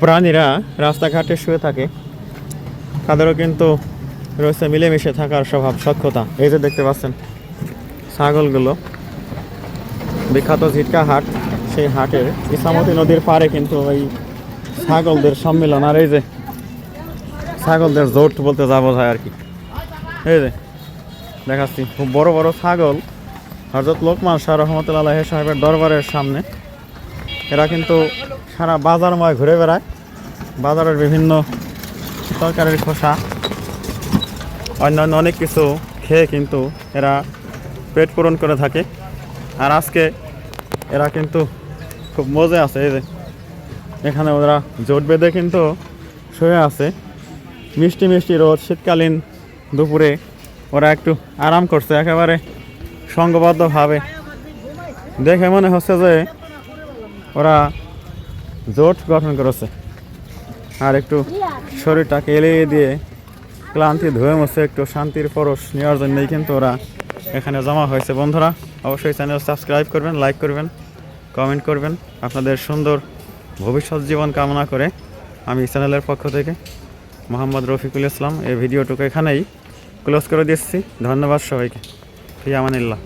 প্রাণীরা রাস্তাঘাটে শুয়ে থাকে। তাদেরও কিন্তু রয়েছে মিলেমিশে থাকার স্বভাব, সক্ষতা। এই যে দেখতে পাচ্ছেন ছাগলগুলো, বিখ্যাত ঝিটকা হাট, সেই হাটের ইসামতি নদীর পাড়ে কিন্তু ওই ছাগলদের সম্মেলন। আর এই যে ছাগলদের জোট বলতে যা বোঝায় আর কি। এই যে দেখাচ্ছি, খুব বড় বড় ছাগল। হজরত লোকমান শাহ রহমতুল্লাহ সাহেবের দরবারের সামনে। এরা কিন্তু সারা বাজারময় ঘুরে বেড়ায়। বাজারের বিভিন্ন তরকারির খোসা, অন্যান্য অনেক কিছু খেয়ে কিন্তু এরা পেট পূরণ করে থাকে। আর আজকে এরা কিন্তু খুব মজা আছে, এই যে। এখানে ওরা জোট বেঁধে কিন্তু শুয়ে আছে। মিষ্টি মিষ্টি রোদ শীতকালীন দুপুরে ওরা একটু আরাম করছে, একেবারে সঙ্গবদ্ধভাবে। দেখে মনে হচ্ছে যে ওরা জোট গঠন করেছে। আর একটু শরীরটাকে এলিয়ে দিয়ে ক্লান্তি ধুয়ে মুছে একটু শান্তির পরশ নেওয়ার জন্যই কিন্তু ওরা এখানে জমা হয়েছে। বন্ধুরা, অবশ্যই চ্যানেল সাবস্ক্রাইব করবেন লাইক করবেন কমেন্ট করবেন। আপনাদের সুন্দর ভবিষ্যৎ জীবন কামনা করে আমি চ্যানেলের পক্ষ থেকে মোহাম্মদ রফিকুল ইসলাম এই ভিডিওটুকু এখানেই ক্লোজ করে দিচ্ছি। ধন্যবাদ সবাইকে। ফি আমানিল্লাহ